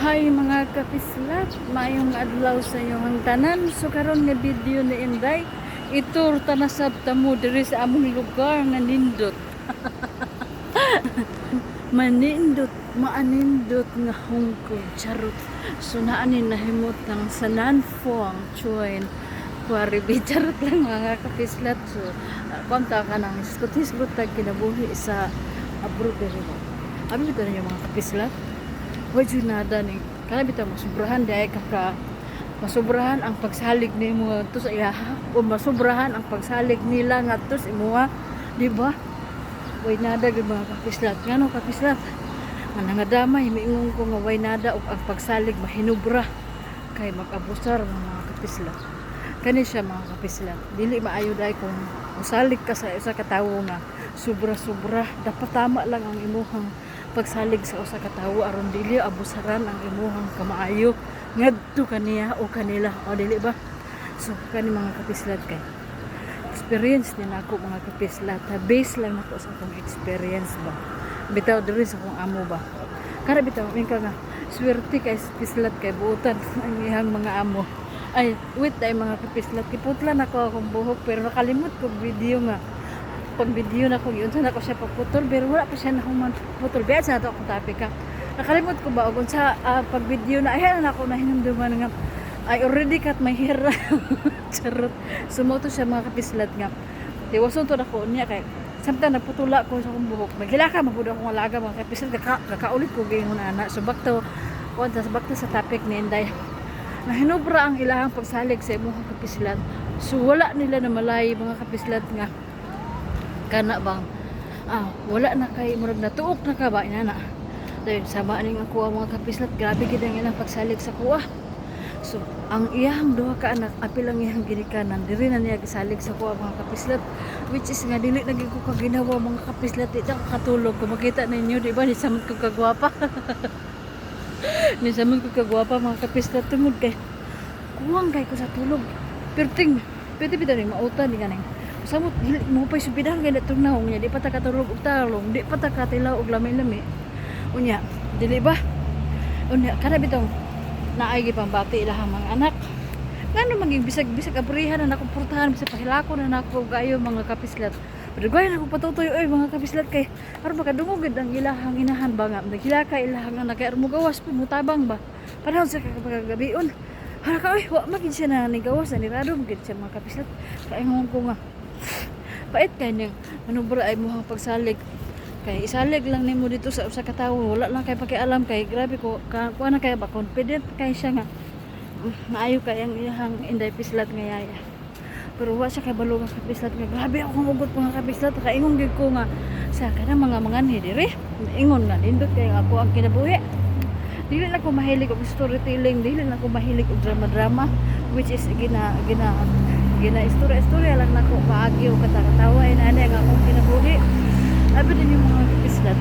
Hi mga kapislat, mayong adlaw sa inyong tanan. So karon nga video ni Inday, itur ta na sab ta mo diri sa among lugar nga nindot. Manindot, maanindot nga Hong Kong, charot. So naanin nahimot ng sa Nanfuang, Chuan. Kuwari, charot lang mga kapislat. So, konta ka ng iskutis-gut tag kinabuhi sa abroad ko na yung mga kapislat. Huwag yun nada ni. Kana bitaw masubrahan dahil kaka masubrahan ang pagsalig ni mo to sa iyaha o masubrahan ang pagsalig nila nga to sa imuha. Di ba? Way nada gid mga kapislat. Ngano kapislat? Nga nga damay miingon ko nga way nada og ang pagsalig mahinubra kay mag-abusar mga kapislat. Kani siya mga kapislat. Dili maayo dai kung musalig ka sa usa ka tawo nga sobra-sobra dapat tama lang ang imuhang pagsalig sa usa ka tawo aron dili abusaran ang imuhang kamaayo. Ngadto kaniya o kanila. O dili ba? So kani mga kapislat kay. Experience din ako mga kapislat ha base lang nako sa akong experience ba? Bitaw diri sa akong amo ba? Kara bitaw mingka nga swerte kay kapislat kay buutan ang ihang mga amo. Ay wait ay mga kapislat kiputla nako akong buhok pero nakalimot ko video nga pag video na ko yun sana ko siya paputol pero wala pa siya na akong putol biya sa ato akong topic ka nakalimot ko ba? Og sa ah, pag video na ayan na ako na hinumduman nga. I already cut my hair. Charot. Sumoto siya mga kapislat nga. Tiwason to na ko niya kay samtang nagputula ko sa akong buhok. Maghilaka magud akong alaga mga kapislat. Kaka, kakaulit ko gingon na ana so back kuan sa back to sa topic ni Inday. Na hinubra ang ilahang pagsalig sa imong kapislat. So wala nila na malay mga kapislat nga kana bang ah wala na kay murag natuok na ka ba ina na. Dahil sama ning ako ang mga kapislat grabe gid ang ilang pagsalig sa kuha. So ang iyang duha ka anak apil ang iyang ginikanan diri na niya gisalig sa kuha mga kapislat. Which is nga dili na ko kaginawa mga kapislat di ka katulog. Kung makita ninyo di ba ni samot ko kagwapa. Ni samot ko kagwapa mga kapislat tungod kay kuwang kay ko sa tulog. Pero ting pwede bitaw ni mautan ni kanang samot mo pa subidahan kay natong naong niya. Di pa ta katulog og talong di pa ta katilaw og lami-lami. Unya dili ba? Unya kada bitong naay gi pambati ilahang mga anak. Ngano maging bisag bisag abrihan na nakong portahan bisag pahilako na nako gayo mga kapislat. Pero gaya na patutoy oy mga kapislat kay aron makadungog ang ilahang inahan ba nga? Naghilaka ilahang anak kay mo gawas pa mutabang ba? Panahon sa kakagabion Hala ka, oy, wa magin siya na nigawas, nirado magin siya mga kapislat. Kaingon ko nga, pait kay niyang manubra ay muhang pagsalig. Kay isalig lang nimo dito sa usa ka tawo. Wala lang kay pakialam kay grabe ko ka kuha na kay ba confident kay siya nga. Mm, maayo kay ang iyang inday pislat nga yaya. Pero wa siya kay balo nga kapislat nga. Grabe ako hugot mga kapislat kaingon gid ko nga sa kana mga ni dire ingon nga nindot kay ako ang kinabuhi. Dili na ko mahilig og storytelling dili na ko mahilig og drama-drama which is gina gina gina istorya-istorya lang nako maagi og kata-katawa ina ani ang akong kinabuhi. Abi din yung mga kislat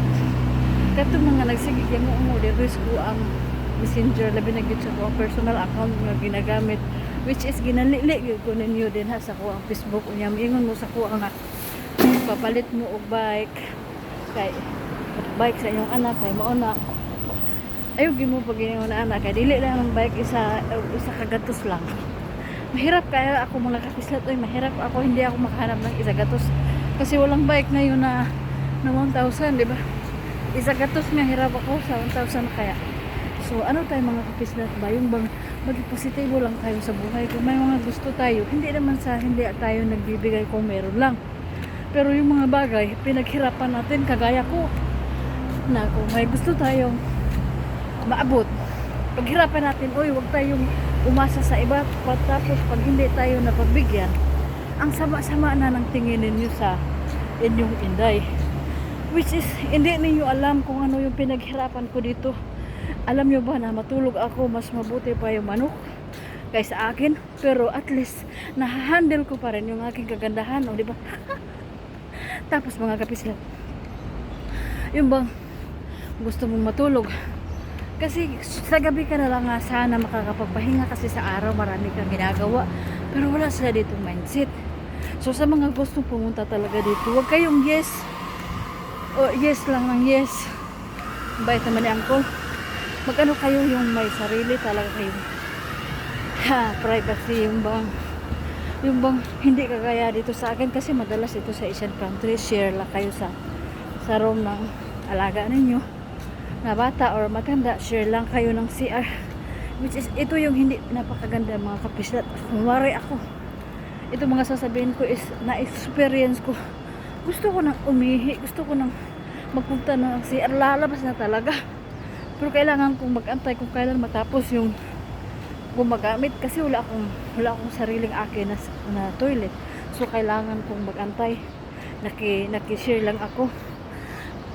katong mga nagsigig yung mo diri ko ang messenger labi na gyud sa ko ang personal account nga ginagamit which is ginalili gyud ko ninyo din ha sa ko ang Facebook unya ingon mo sa ko nga papalit mo og bike kay bike sa inyong anak kay mao na. Ayaw gyud mo pag inyong anak kay dili lang ang bike isa isa kagatos lang mahirap kaya ako mga kapislat oy mahirap ako. Hindi ako makahanap ng isa gatos. Kasi walang bike ngayon na na 1,000 di ba? Isa gatos nga hirap ako sa 1,000 na kaya. So ano tayo mga kapislat ba yung bang maging positibo lang tayo sa buhay? Kung may mga gusto tayo hindi naman sa hindi tayo nagbibigay kung meron lang. Pero yung mga bagay pinaghirapan natin kagaya ko na kung may gusto tayong maabot paghirapan natin oy wag tayong umasa sa iba tapos pag hindi tayo napagbigyan ang sama-sama na ng tingin ninyo sa inyong inday. Which is hindi ninyo alam kung ano yung pinaghirapan ko dito. Alam nyo ba na matulog ako mas mabuti pa yung manok kaysa akin? Pero at least nahahandle ko pa rin yung aking kagandahan o di ba? Tapos mga kapislat yung bang gusto mong matulog kasi sa gabi ka na lang nga sana makakapagpahinga kasi sa araw marami kang ginagawa. Pero wala sila dito mindset. So sa mga gustong pumunta talaga dito, huwag kayong yes. O yes lang ng yes. Bait naman ni Uncle. Mag-ano kayo yung may sarili talaga kayo. Ha, privacy yung bang yung bang hindi kagaya dito sa akin kasi madalas ito sa Asian country share lang kayo sa sa room ng alaga ninyo na bata or maganda share lang kayo ng CR which is ito yung hindi napakaganda mga kapislat. Kumwari ako ito mga sasabihin ko is na-experience ko. Gusto ko nang umihi gusto ko nang magpunta ng CR lalabas na talaga. Pero kailangan kong magantay kung kailan matapos yung gumagamit kasi wala akong wala akong sariling akin na, na toilet. So kailangan kong magantay. Naki naki-share lang ako.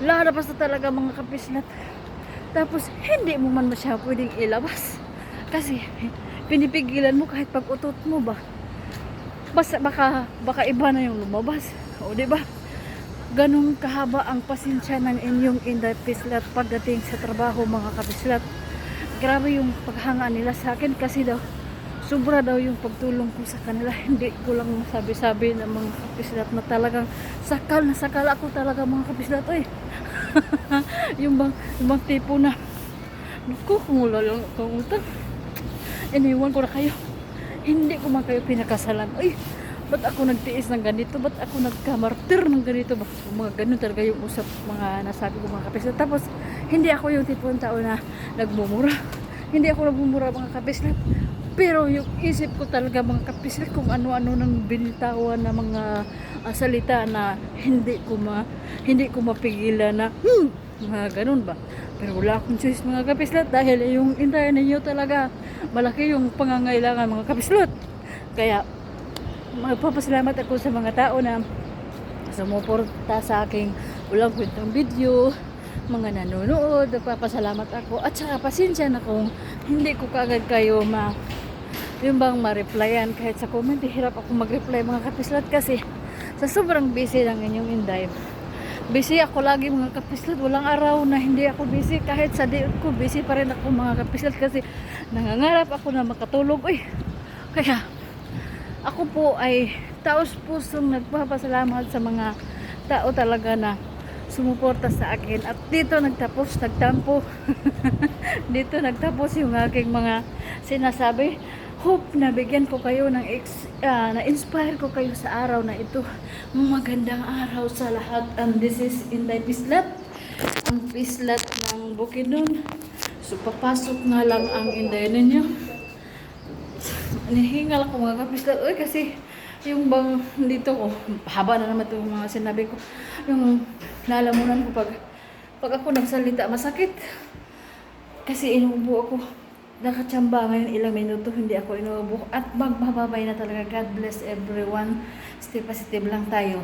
Lalabas na talaga mga kapislat tapos hindi mo man siya pwedeng ilabas. Kasi pinipigilan mo kahit pag utot mo ba. Basta baka baka iba na yung lumabas. O di ba? Ganun kahaba ang pasensya ng inyong inday pislat pagdating sa trabaho mga kapislat grabe yung paghanga nila sa akin kasi daw sobra daw yung pagtulong ko sa kanila. Hindi ko lang masabi-sabi ng mga kapislat na talagang sakal na sakal ako talaga mga kapislat oy yung bang yung bang tipo na naku kung lang akong utang iniwan ko na kayo. Hindi ko man kayo pinakasalan. Ay ba't ako nagtiis ng ganito? Ba't ako nagkamartir ng ganito? Ba mga ganun talaga yung usap mga nasabi ko mga kapislat tapos hindi ako yung tipo ng tao na nagmumura. Hindi ako nagmumura mga kapislat pero yung isip ko talaga mga kapislat kung ano-ano nang binitawan na mga ah, salita na hindi ko ma hindi ko mapigilan na hmm, mga ganun ba? Pero wala akong choice mga kapislat dahil yung entire ninyo talaga malaki yung pangangailangan mga kapislat kaya magpapasalamat ako sa mga tao na sumuporta sa aking walang kwentang video mga nanonood, nagpapasalamat ako. At saka pasensya na kung hindi ko kagad kayo ma yung bang ma-replyan kahit sa comment hirap ako mag-reply mga kapislat kasi sa sobrang busy ng inyong inday. Busy ako lagi mga kapislat walang araw na hindi ako busy. Kahit sa day ko busy pa rin ako mga kapislat kasi nangangarap ako na makatulog. Uy kaya ako po ay taos pusong nagpapasalamat sa mga tao talaga na sumuporta sa akin. At dito nagtapos nagtampo. Dito nagtapos yung aking mga sinasabi hope na bigyan ko kayo ng ex, ah, na-inspire ko kayo sa araw na ito magandang araw sa lahat and this is Inday Pislat ang pislat ng Bukidnon so papasok nga lang ang Inday ninyo Nihingal ako mga kapislat. Uy, kasi yung bang dito ko, haba na naman itong mga sinabi ko. Yung lalamunan ko pag, pag ako nagsalita, masakit. Kasi inuubo ako. Nakatsamba ngayon ilang minuto, hindi ako inuubo. At magbababay na talaga. God bless everyone. Stay positive lang tayo.